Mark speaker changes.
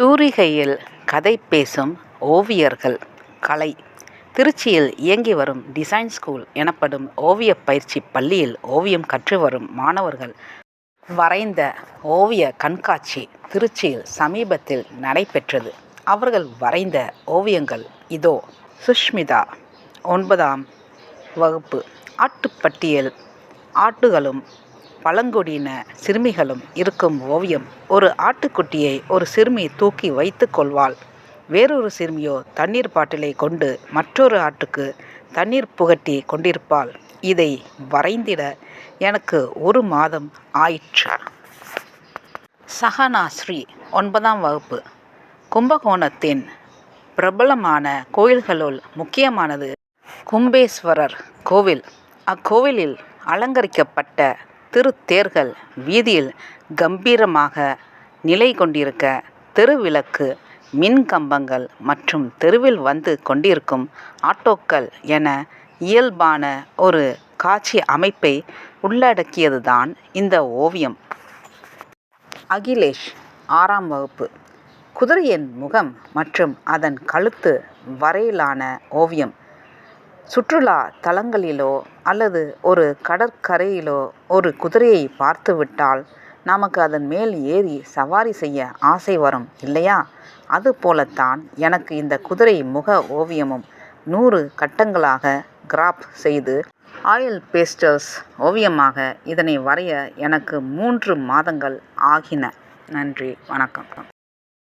Speaker 1: தூரிகையில் கதை பேசும் ஓவியர்கள் கலை திருச்சியில் இயங்கி வரும் டிசைன் ஸ்கூல் எனப்படும் ஓவியப் பயிற்சி பள்ளியில் ஓவியம் கற்று வரும் மாணவர்கள் வரைந்த ஓவிய கண்காட்சி திருச்சியில் சமீபத்தில் நடைபெற்றது. அவர்கள் வரைந்த ஓவியங்கள் இதோ. சுஷ்மிதா ஒன்பதாம் வகுப்பு ஆட்டுப்பட்டியல் ஆட்டுகளும் பழங்குடியின சிறுமிகளும் இருக்கும் ஓவியம் ஒரு ஆட்டுக்குட்டியை ஒரு சிறுமி தூக்கி வைத்து கொள்வாள். வேறொரு சிறுமியோ தண்ணீர் பாட்டிலைக் கொண்டு மற்றொரு ஆட்டுக்கு தண்ணீர் புகட்டிக் கொண்டிருப்பாள். இதை வரைந்திட எனக்கு ஒரு மாதம் ஆயிற்று. சஹனா ஸ்ரீ ஒன்பதாம் வகுப்பு கும்பகோணத்தின் பிரபலமான கோயில்களுள் முக்கியமானது கும்பேஸ்வரர் கோவில். அக்கோவிலில் அலங்கரிக்கப்பட்ட திருத்தேர்கள் வீதியில் கம்பீரமாக நிலை கொண்டிருக்க தெருவிளக்கு மின்கம்பங்கள் மற்றும் தெருவில் வந்து கொண்டிருக்கும் ஆட்டோக்கள் என இயல்பான ஒரு காட்சி அமைப்பை உள்ளடக்கியதுதான் இந்த ஓவியம். அகிலேஷ் ஆறாம் வகுப்பு குதிரையின் முகம் மற்றும் அதன் கழுத்து வரையிலான ஓவியம். சுற்றுலா தலங்களிலோ அல்லது ஒரு கடற்கரையிலோ ஒரு குதிரையை பார்த்துவிட்டால் நமக்கு அதன் மேல் ஏறி சவாரி செய்ய ஆசை வரும் இல்லையா? அது போலத்தான் எனக்கு இந்த குதிரை முக ஓவியமும். நூறு கட்டங்களாக கிராப் செய்து ஆயில் பேஸ்டர்ஸ் ஓவியமாக இதனை வரைய எனக்கு மூன்று மாதங்கள் ஆகின. நன்றி வணக்கம்.